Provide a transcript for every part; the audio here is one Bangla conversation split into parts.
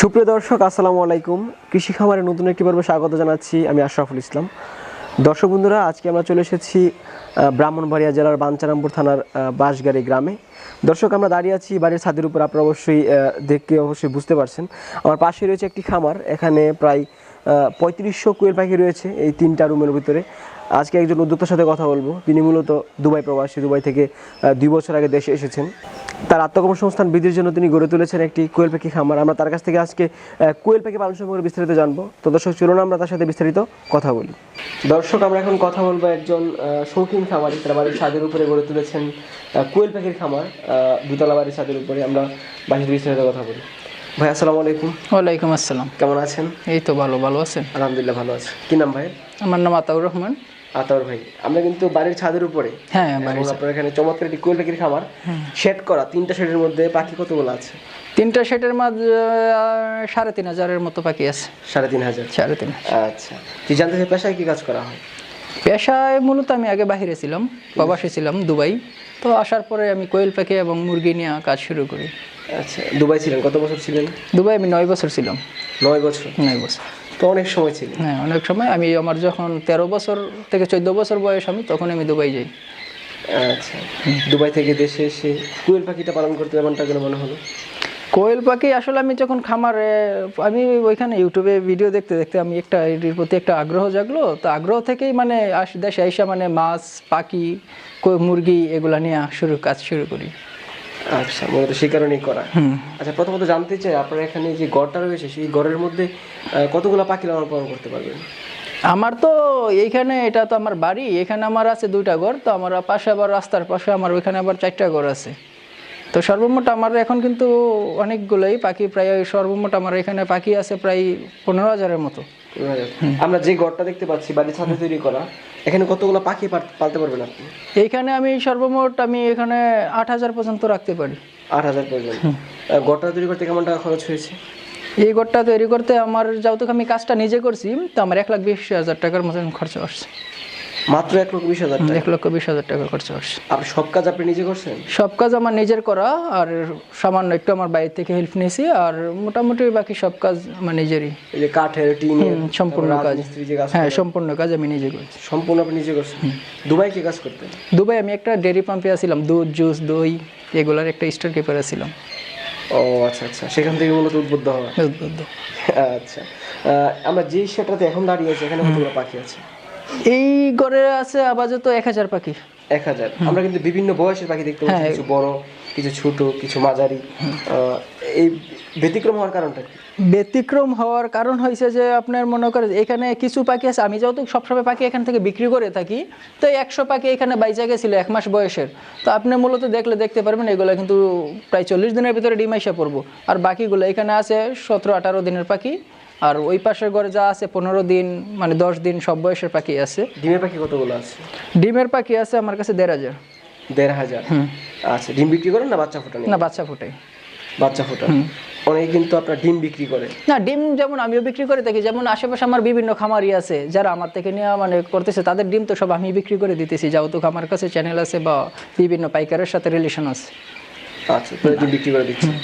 সুপ্রিয় দর্শক, আসসালামু আলাইকুম। কৃষি খামারে নতুন একটি পর্বে স্বাগত জানাচ্ছি আমি আশরাফুল ইসলাম। দর্শক বন্ধুরা, আজকে আমরা চলে এসেছি ব্রাহ্মণবাড়িয়া জেলার বাঞ্চারামপুর থানার বাঁশগাড়ি গ্রামে। দর্শক, আমরা দাঁড়িয়ে আছি বাড়ির ছাদের উপর, আপনারা অবশ্যই দেখতে অবশ্যই বুঝতে পারছেন। আমার পাশে রয়েছে একটি খামার, এখানে প্রায় পঁয়ত্রিশশো কোয়েল পাখি রয়েছে এই তিনটা রুমের ভিতরে। আজকে একজন উদ্যোক্তার সাথে কথা বলব। তিনি মূলত দুবাই প্রবাসী, দুবাই থেকে দুই বছর আগে দেশে এসেছেন। তার আত্মকর্মসংস্থান বৃদ্ধির জন্য তিনি গড়ে তুলেছেন একটি কোয়েল পাখি খামার। আমরা তার কাছ থেকে আজকে কোয়েল পাখি পালন সম্পর্কে বিস্তারিত জানব। তো দর্শক চলুন আমরা তার সাথে বিস্তারিত কথা বলি। দর্শক আমরা এখন কথা বলব একজন শৌখিন খামারি। তার বাড়ির ছাদের উপরে গড়ে তুলেছেন কোয়েল পাখির খামার আহ, দুতলা বাড়ির ছাদের উপরে। আমরা বাড়ির বিস্তারিত কথা বলি। ভাই আসসালামু আলাইকুম। ওয়ালাইকুম আসসালাম। কেমন আছেন? এই তো ভালো ভালো আছেন? আলহামদুলিল্লাহ ভালো আছি। কি নাম ভাই আমার নাম আতাউর রহমান। আতাউর ভাই আমরা কিন্তু বাড়ির ছাদের উপরে। হ্যাঁ আপনার এখানে চমৎকার একটি কোয়েল পাখির খামার শেড করা তিনটা শেডের মধ্যে পাখি কতগুলো আছে? তিনটা মাঝে আহ, সাড়ে তিন হাজারের মতো পাখি আছে। সাড়ে তিন হাজার? সাড়ে তিন আচ্ছা। তুই জানতে চাই পেশায় কি কাজ করা হয়? পেশায় মূলত আমি আগে বাহিরে ছিলাম প্রবাসী ছিলাম দুবাই। তো আসার পরে আমি কোয়েল পাখি এবং মুরগি নিয়ে কাজ শুরু করি। আচ্ছা দুবাই ছিলেন কত বছর ছিলেন? দুবাই আমি নয় বছর ছিলাম। নয় বছর। নয় বছর। তো অনেক সময় ছিলেন হ্যাঁ অনেক সময়। আমি আমার যখন তেরো বছর থেকে চোদ্দ বছর বয়স আমি তখন আমি দুবাই যাই। আচ্ছা। দুবাই থেকে দেশে এসে কুয়েল পাখিটা পালন করতে এমনটা কেন মনে হলো? কোয়েল পাখি আসলে আমি যখন খামারে আমি ওইখানে ইউটিউবে ভিডিও দেখতে দেখতে আমি একটা এটির প্রতি একটা আগ্রহ জাগলো। তো আগ্রহ থেকেই মানে দেশে আইসা মানে মাছ পাখি মুরগি এগুলা নিয়ে শুরু কাজ শুরু করি। আচ্ছা মূলত সেই কারণেই করা। আচ্ছা প্রথমত জানতে চাই আপনার এখানে যে গড়টা রয়েছে সেই গড়ের মধ্যে কতগুলো পাখি লালন পালন করতে পারবেন? আমার তো এইখানে এটা তো আমার বাড়ি এখানে আমার আছে দুইটা ঘর তো আমার পাশে আবার রাস্তার পাশে আমার ওইখানে আবার চারটা ঘর আছে। তো সর্বমোট আমার এখন কিন্তু অনেকগুলোই পাখি প্রায় সর্বমোট আমার এখানে পাখি আছে প্রায় পনেরো হাজারের মতো। আমরা যে ঘরটা দেখতে পাচ্ছি বাড়ির ছাদে তৈরি করা এখানে কতগুলো পাখি পালতে পারবেন আপনি? এইখানে আমি সর্বমোট আমি এখানে আট হাজার পর্যন্ত রাখতে পারি। আট হাজার পর্যন্ত। ঘরটা তৈরি করতে কেমন টাকা খরচ হয়েছে? এই ঘরটা তৈরি করতে আমার যেহেতু আমি কাজটা নিজে করছি তো আমার এক লাখ বিশ হাজার টাকার মতন খরচা আসছে মাত্র এক লক্ষ বিশ হাজার এক লক্ষ বিশ হাজার টাকা খরচা আসছে আপনি সব কাজ আপনি নিজে করছেন? সব কাজ আমার নিজের করা আর সামান্য একটু আমার বাইরে থেকে হেল্প নিয়েছি আর মোটামুটি বাকি সব কাজ আমার নিজেরই। এই যে কাঠের টিনের সম্পূর্ণ কাজ। হ্যাঁ সম্পূর্ণ কাজ আমি নিজে করছি। সম্পূর্ণ আপনি নিজে করছেন? দুবাই কি কাজ করতেন? দুবাই আমি একটা ডেয়ারি পাম্পে আছিলাম দুধ জুস দই এগুলার একটা স্টোর কিপারে ছিলাম ও আচ্ছা আচ্ছা। সেখান থেকে মূলত উদ্বুদ্ধ হওয়া। উদ্বুদ্ধ। আচ্ছা। আমরা যে সেটাতে এখন দাঁড়িয়ে আছি এখানে কতগুলো পাখি আছে? এই ঘরে আছে আপাতত এক হাজার পাখি। এক হাজার। আমরা কিন্তু বিভিন্ন বয়সের পাখি দেখতে পাচ্ছি কিছু বড় কিছু ছোট কিছু মাঝারি। এই ব্যতিক্রম হওয়ার কারণটা কি? ব্যতিক্রম হওয়ার কারণ হয়েছে যে আপনার মনে করেন এখানে কিছু পাখি আছে আমি যেহেতু সবসময় পাখি এখান থেকে বিক্রি করে থাকি তো একশো পাখি এখানে বাইচা গেছিল এক মাস বয়সের। তো আপনি মূলত দেখলে দেখতে পারবেন এগুলো কিন্তু প্রায় চল্লিশ দিনের ভিতরে ডিম আইসা পড়ব। আর বাকিগুলো এখানে আছে সতেরো আঠারো দিনের পাখি। আর ওই পাশের ঘরে যা আছে পনেরো দিন মানে দশ দিন সব বয়সের পাখি আছে। ডিমের পাখি কতগুলো আছে? ডিমের পাখি আছে আমার কাছে দেড় হাজার। দেড় হাজার? আচ্ছা ডিম বিক্রি করেন না বাচ্চা ফোটান না বাচ্চা ফুটে বাচ্চা ফোটান অনেকে কিন্তু আপনার ডিম বিক্রি করে। না ডিম যেমন আমিও বিক্রি করে থাকি যেমন আশেপাশে আমার বিভিন্ন খামারি আছে যারা আমার থেকে নিয়ে মানে করতেছে তাদের ডিম তো সব আমি বিক্রি করে দিতেছি যেহেতু আমার কাছে চ্যানেল আছে বা বিভিন্ন পাইকারের সাথে রিলেশন আছে। আচ্ছা ডিম বিক্রি করে দিচ্ছেন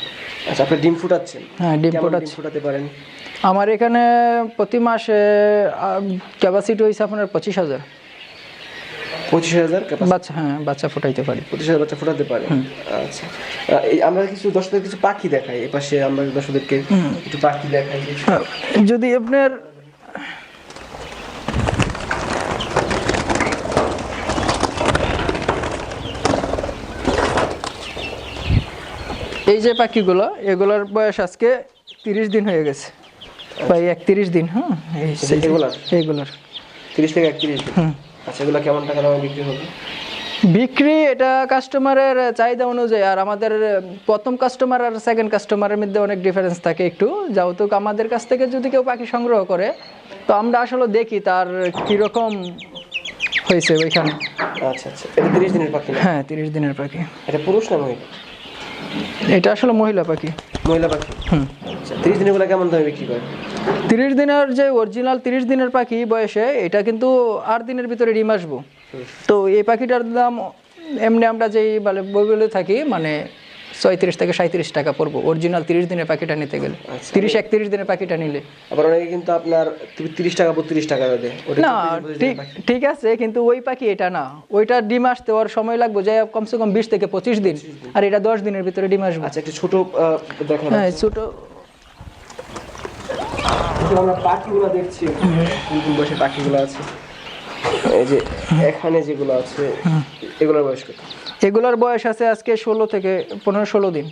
আচ্ছা আপনি ডিম ফুটাচ্ছেন? হ্যাঁ ডিম ফুটাতে পারেন? আমার এখানে প্রতি মাসে ক্যাপাসিটি হয়েছে আপনার পঁচিশ হাজার। পঁচিশ হাজার বাচ্চা হ্যাঁ বাচ্চা ফোটাইতে পারি। পঁচিশ হাজার বাচ্চা ফোটাতে পারে? আচ্ছা। এই আমরা কিছু দর্শকদের কিছু পাখি দেখাই এ পাশে আমরা দর্শকদেরকে একটু পাখি দেখাই। যদি আপনার এই যে পাখিগুলো এগুলোর বয়স আজকে তিরিশ দিন হয়ে গেছে। প্রায় একত্রিশ দিন হ্যাঁ এগুলার? তিরিশ থেকে একত্রিশ আচ্ছা এগুলো কেমন টাকা দামে বিক্রি হবে? বিক্রি এটা কাস্টমারের চাহিদা অনুযায়ী আর আমাদের প্রথম কাস্টমার আর সেকেন্ড কাস্টমারের মধ্যে অনেক ডিফারেন্স থাকে একটু। যেহেতু আমাদের কাছ থেকে যদি কেউ পাখি সংগ্রহ করে তো আমরা আসলে দেখি তার কীরকম হয়েছে ওইখানে। আচ্ছা আচ্ছা। এটা তিরিশ দিনের পাখি হ্যাঁ তিরিশ দিনের পাখি। এটা পুরুষ না মহিলা? এটা আসলে মহিলা পাখি। মহিলা পাখি? হুম। আচ্ছা তিরিশ দিনেরগুলো কেমন দামে বিক্রি করে? তিরিশ দিনের যে অরিজিনাল তিরিশ দিনের পাখি বয়সে এটা কিন্তু আট দিনের ভিতরে ডিম আসব। তো এই পাখিটার দাম এমনি আমরা যেই বলে বলে থাকি মানে ছয়ত্রিশ থেকে সাঁত্রিশ টাকা পড়ব। অরিজিনাল তিরিশ দিনের পাখিটা নিতে গেলে। আচ্ছা। তিরিশ একত্রিশ দিনের পাখিটা নিলে। আবার অনেকে কিন্তু আপনার তিরিশ টাকা বত্রিশ টাকা দেয়। না ঠিক ঠিক আছে কিন্তু ওই পাখি এটা না। ওইটা ডিম আসতে ওর সময় লাগবে যে কমসে কম বিশ থেকে পঁচিশ দিন। আর এটা দশ দিনের ভিতরে ডিম আসবে। আচ্ছা একটু ছোট দেখেন হ্যাঁ ছোট। আমরা পাখিগুলো দেখছি। কোন কোন বয়সে পাখিগুলো আছে? এই যে এখানে যেগুলো আছে এগুলোর বয়স কত? এগুলোর বয়স আছে আজকে ষোলো থেকে পনেরো ষোলো দিন।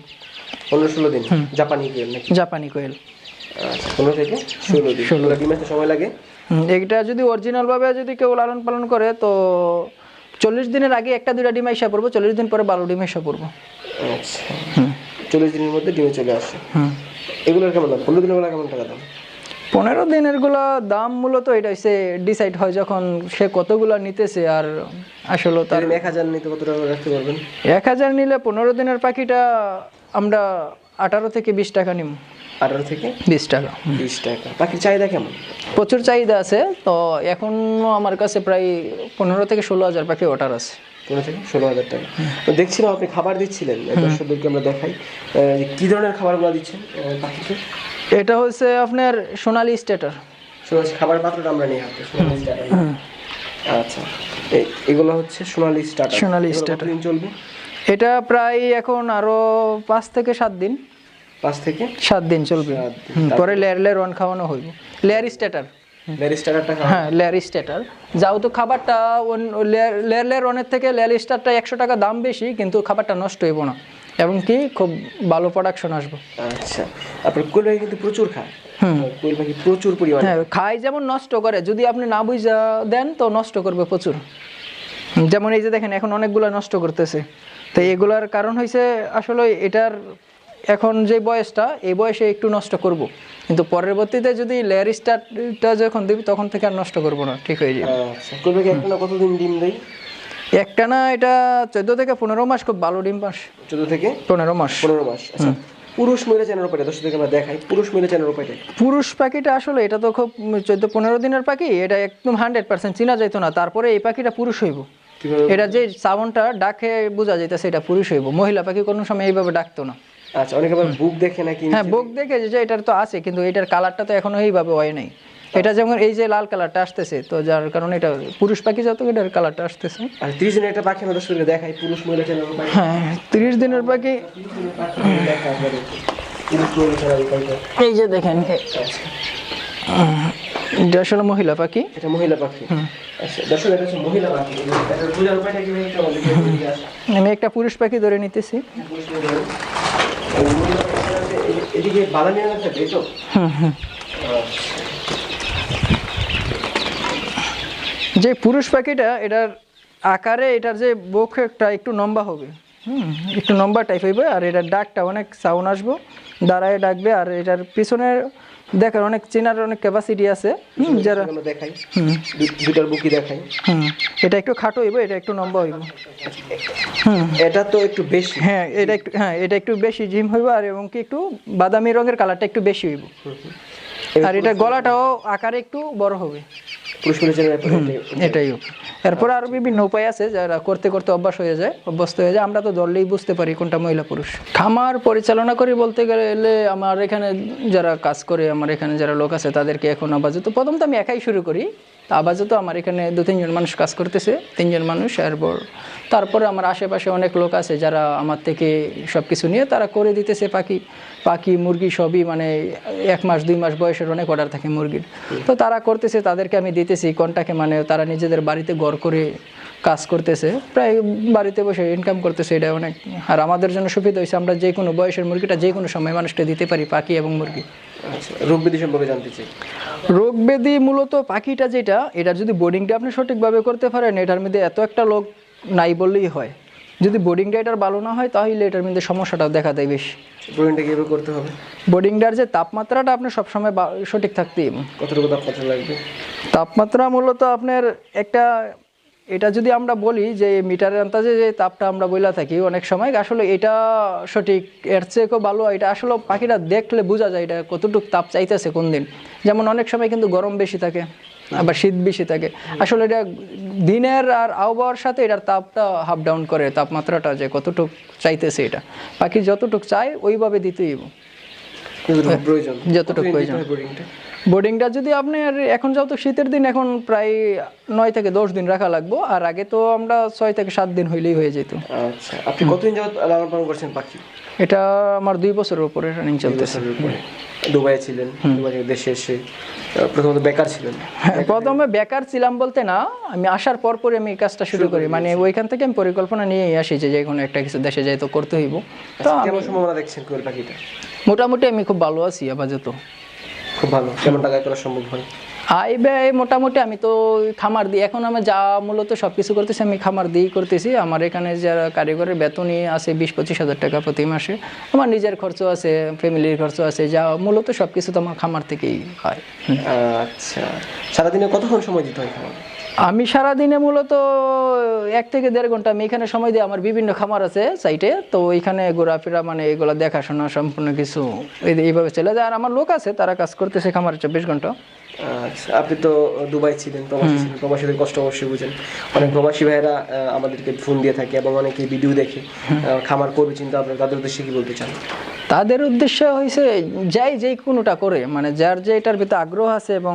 পনেরো ষোলো দিন? জাপানি গেল নাকি? জাপানি কোয়েল। আচ্ছা পনেরো থেকে ষোলো দিন। ষোলো। ডিম সময় লাগে? এটা যদি অরিজিনাল ভাবে যদি কেউ লালন পালন করে তো চল্লিশ দিনের আগে একটা দুইটা ডিম এসে পড়ব চল্লিশ দিন পরে বারো ডিম এসে পড়ব। আচ্ছা। চল্লিশ দিনের মধ্যে ডিমে চলে আসে। এগুলোর কেমন দাম? পনেরো দিনের বেলা কেমন টাকা দাম? পনেরো দিনেরগুলো দাম মূলত এটা হচ্ছে ডিসাইড হয় যখন সে কতগুলো নিতেছে আর আসলে তার এক হাজার নিতে কত টাকা রাখতে পারবেন? এক হাজার নিলে পনেরো দিনের পাখিটা আমরা আঠারো থেকে বিশ টাকা নিব আঠারো থেকে বিশ টাকা। বিশ টাকা। পাখির চাহিদা কেমন? প্রচুর চাহিদা আছে তো এখনও আমার কাছে প্রায় পনেরো থেকে ষোলো হাজার পাখি অর্ডার আছে। পনেরো থেকে ষোলো হাজার টাকা। তো দেখছিলাম আপনি খাবার দিচ্ছিলেন দর্শকদেরকে আমরা দেখাই কি ধরনের খাবারগুলো দিচ্ছেন পাখিকে? এটা হচ্ছে আপনার সোনালি স্টেটার। খাবার পাত্রটা আমরা নিয়ে হাতে সোনালি স্টার্টার আচ্ছা এই এগুলো হচ্ছে সোনালি স্টার্টার সোনালি starter। চলবে? এটা প্রায় এখন আরও পাঁচ থেকে সাত দিন। পাঁচ থেকে? সাত দিন চলবে। পরে লেয়ার লেয়ার ওয়ান খাওয়ানো হইব। Layer starter. হ্যাঁ লেয়ার স্টেটার। যাও তো খাবারটা লেয়ার লেয়ার ওয়ানের থেকে লেয়ার স্টারটা একশো টাকা দাম বেশি কিন্তু খাবারটা নষ্ট হইব না। এবং কি খুব ভালো প্রোডাকশন আসবে। আচ্ছা আপনার কোয়েল পাখি কিন্তু প্রচুর খায়। কোয়েল পাখি প্রচুর পরিমাণে হ্যাঁ খাই যেমন নষ্ট করে যদি আপনি না বুঝা দেন তো নষ্ট করবে প্রচুর। যেমন এই যে দেখেন এখন অনেকগুলো নষ্ট করতেছে। তো এগুলার কারণ হয়েছে আসলে এটার এখন যে বয়সটা এই বয়সে একটু নষ্ট করব। কিন্তু পরবর্তীতে যদি লেয়ার স্টারটা যখন দিবি তখন থেকে আর নষ্ট করব না ঠিক হয়ে যাবে। আচ্ছা কতদিন ডিম দেয়? একটা না এটা চোদ্দ থেকে পনেরো মাস খুব ভালো ডিম পাস। চোদ্দ থেকে? পনেরো মাস। পনেরো মাস আচ্ছা। পুরুষ মহিলা চ্যানেল উপায়টা দর্শকদেরকে আমরা দেখাই। পুরুষ মহিলা চ্যানেল উপায়টা পুরুষ পাখিটা আসলে এটা তো খুব চোদ্দ পনেরো দিনের পাখি এটা একদম হান্ড্রেড পার্সেন্ট চিনা যাইতো না। তারপরে এই পাখিটা পুরুষ হইব। এটা যে সাউন্ডটা ডাকে বোঝা যাইতেছে এটা পুরুষ হইব। মহিলা পাখি কোনো সময় এইভাবে ডাকতো না। আচ্ছা অনেকে আবার বুক দেখে নাকি হ্যাঁ বুক দেখে যে এটার তো আছে কিন্তু এটার কালারটা তো এখনও এইভাবে হয় নাই। এটা যেমন এই যে লাল কালারটা আসতেছে তো যার কারণে এটা পুরুষ পাখি যত এটার কালারটা আসতেছে। আর তিরিশ দিনের একটা পাখি আমরা দর্শকদেরকে দেখাই পুরুষ মহিলা উপায় হ্যাঁ তিরিশ দিনের পাখি এই যে দেখেন আচ্ছা এটা আসলে মহিলা পাখি। এটা মহিলা পাখি। আচ্ছা আমি একটা পুরুষ পাখি ধরে নিতেছি। এদিকে থাকবে এই তো যে পুরুষ পাখিটা এটার আকারে এটার যে বক্ষটা একটু লম্বা হবে। হুম একটু লম্বা টাইপ হইবে আর এটার ডাকটা অনেক সাউন্ড আসব। দাঁড়ায় ডাকবে আর এটার পিছনে দেখার অনেক চেনার অনেক ক্যাপাসিটি আছে। হুম যারা দেখাই। দু- দুটার বুকি দেখাই। হুম এটা একটু খাটো হইব এটা একটু লম্বা হইব। হুম। এটা তো একটু বেশি। হ্যাঁ এটা একটু হ্যাঁ এটা একটু বেশি জিম হইব আর এবং কি একটু বাদামি রঙের কালারটা একটু বেশি হইব। আর এটা গলাটাও আকারে একটু বড় হবে। এটাই এরপর আরও বিভিন্ন উপায় আছে যারা করতে করতে অভ্যাস হয়ে যায় অভ্যস্ত হয়ে যায় আমরা তো ধরলেই বুঝতে পারি কোনটা মহিলা পুরুষ। খামার পরিচালনা করি বলতে গেলে আমার এখানে যারা কাজ করে আমার এখানে যারা লোক আছে তাদেরকে এখন আপাতত প্রথম তো আমি একাই শুরু করি। তা আপাতত আমার এখানে দু তিনজন মানুষ কাজ করতেছে, তিনজন মানুষ এরপর তারপরে আমার আশেপাশে অনেক লোক আছে যারা আমার থেকে সব কিছু নিয়ে, তারা করে দিতেছে পাখি। পাখি, মুরগি সবই মানে এক মাস, দুই মাস বয়সের অনেক অর্ডার থাকে মুরগির। তো তারা করতেছে, তাদেরকে আমি দিতেছি কন্টাকে মানে তারা নিজেদের বাড়িতে ঘর করে কাজ করতেছে। প্রায় বাড়িতে বসে ইনকাম করতেছে এটা অনেক। আর আমাদের জন্য সুবিধা হয়েছে আমরা যে কোনো বয়সের মুরগিটা যে কোনো সময় মানুষকে দিতে পারি, পাখি এবং মুরগি। আচ্ছা রোগ সম্পর্কে জানতে চাই। রোগ মূলত পাখিটা যেটা এটা যদি বোর্ডিংটা আপনি সঠিকভাবে করতে পারেন এটার মধ্যে এত একটা লোক নাই বললেই হয়। যদি বোর্ডিংটা এটার ভালো না হয় তাহলে এটার মধ্যে সমস্যাটা দেখা দেয় বেশি। কীভাবে করতে হবে? বোর্ডিংটার যে তাপমাত্রাটা আপনার সবসময় সঠিক থাকতেই। কতটুকু তাপমাত্রা লাগবে? তাপমাত্রা মূলত আপনার একটা এটা যদি আমরা বলি যে মিটারের আন্দাজে যে তাপটা আমরা বইলা থাকি অনেক সময় আসলে এটা সঠিক এর চেয়েও ভালো এটা আসলে পাখিটা দেখলে বোঝা যায় এটা কতটুকু তাপ চাইতেছে কোন দিন। যেমন অনেক সময় কিন্তু গরম বেশি থাকে আবার শীত বেশি থাকে। আসলে এটা দিনের আর আবহাওয়ার সাথে এটার তাপটা হাফ ডাউন করে তাপমাত্রাটা যে কতটুকু চাইতেছে এটা। পাখি যতটুকু চায় ওইভাবে দিতেই হবে। যতটুকু প্রয়োজন। বোর্ডিংটা যদি আপনার এখন যাও তো শীতের দিন এখন প্রায় নয় থেকে দশ দিন রাখা লাগবো। আর আগে তো আমরা ছয় থেকে সাত দিন হইলেই হয়ে যেত। আচ্ছা আপনি কতদিন যাবত লালন পালন করছেন পাখি? এটা আমার দুই বছরের উপরে রানিং চলতেছে। দুবাই ছিলেন দেশে এসে প্রথমত বেকার ছিলেন। হ্যাঁ, প্রথমে বেকার ছিলাম বলতে না আমি আসার পর পরে আমি কাজটা শুরু করি। মানে ওইখান থেকে আমি পরিকল্পনা নিয়ে আসি যে যে কোনো একটা কিছু দেশে যাই তো করতে হইব। তো আমি কেমন সম্ভাবনা দেখছেন কোয়েল পাখিটা? মোটামুটি আমি খুব ভালো আছি আপাতত। খুব ভালো। কেমন টাকায় করা সম্ভব হয়? আয় ব্যয় মোটামুটি আমি তো খামার দিই। এখন আমি যা মূলত সব কিছু করতেছি আমি খামার দিয়েই করতেছি। আমার এখানে যারা কারিগরের বেতনই আছে বিশ পঁচিশ হাজার টাকা প্রতি মাসে। আমার নিজের খরচ আছে ফ্যামিলির খরচ আছে যা মূলত সব কিছু তো আমার খামার থেকেই হয়। আচ্ছা। সারাদিনে কতক্ষণ সময় দিতে হয় খাবার আমি সারাদিনে মূলত এক থেকে দেড় ঘণ্টা আমি এখানে সময় দিই আমার বিভিন্ন খামার আছে সাইটে তো ওইখানে ঘোরাফেরা মানে এগুলো দেখাশোনা সম্পূর্ণ কিছু এইভাবে চলে যায়। আর আমার লোক আছে তারা কাজ করতেছে খামারে চব্বিশ ঘণ্টা। আচ্ছা আপনি তো দুবাই ছিলেন প্রবাসী ছিলেন প্রবাসীদের কষ্ট অবশ্যই বুঝেন। অনেক প্রবাসী ভাইয়েরা আমাদেরকে ফোন দিয়ে থাকে এবং অনেকে ভিডিও দেখে। খামার করবে চিন্তা আপনার তাদের উদ্দেশ্যে কি বলতে চান? তাদের উদ্দেশ্য হয়েছে যাই যেই কোনোটা করে মানে যার যে এটার ভিতরে আগ্রহ আছে এবং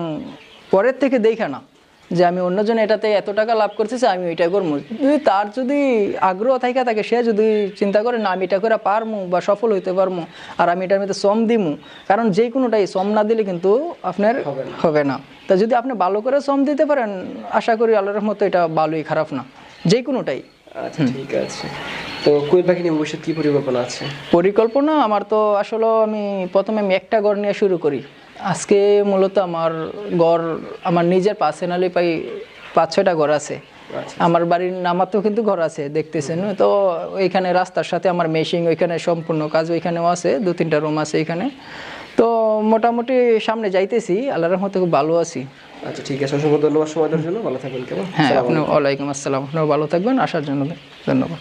পরের থেকে দেখা না। যে আমি অন্যজন এটাতে এত টাকা লাভ করতেছি আমি ওইটা করব। যদি তার যদি আগ্রহ থাকে থাকে সে যদি চিন্তা করে না আমি এটা করে পারমু বা সফল হইতে পারমু আর আমি এটার মধ্যে শ্রম দিমু। কারণ যে কোনোটাই শ্রম না দিলে কিন্তু আপনার হবে না। তা যদি আপনি ভালো করে শ্রম দিতে পারেন আশা করি আল্লাহর মতো এটা ভালোই খারাপ না। যে কোনোটাই। আচ্ছা ঠিক আছে। তো কোয়েল পাখি নিয়ে ভবিষ্যৎ কি পরিকল্পনা আছে? পরিকল্পনা আমার তো আসলে আমি প্রথমে আমি একটা ঘর নিয়ে শুরু করি। আজকে মূলত আমার ঘর আমার নিজের পার্সোনালি পাই পাঁচ ছয়টা ঘর আছে। আচ্ছা। আমার বাড়ির নামাতেও কিন্তু ঘর আছে দেখতেছেন। তো ওইখানে রাস্তার সাথে আমার মেশিং ওইখানে সম্পূর্ণ কাজ ওইখানেও আছে দু তিনটা রুম আছে এখানে। তো মোটামুটি সামনে যাইতেছি আল্লাহর রহমতে খুব ভালো আছি। আচ্ছা ঠিক আছে। অসংখ্য ধন্যবাদ সময় দেওয়ার জন্য। ভালো থাকবেন কেমন? হ্যাঁ আপনি ওয়ালাইকুম আসসালাম। আপনিও ভালো থাকবেন। আসার জন্য ধন্যবাদ।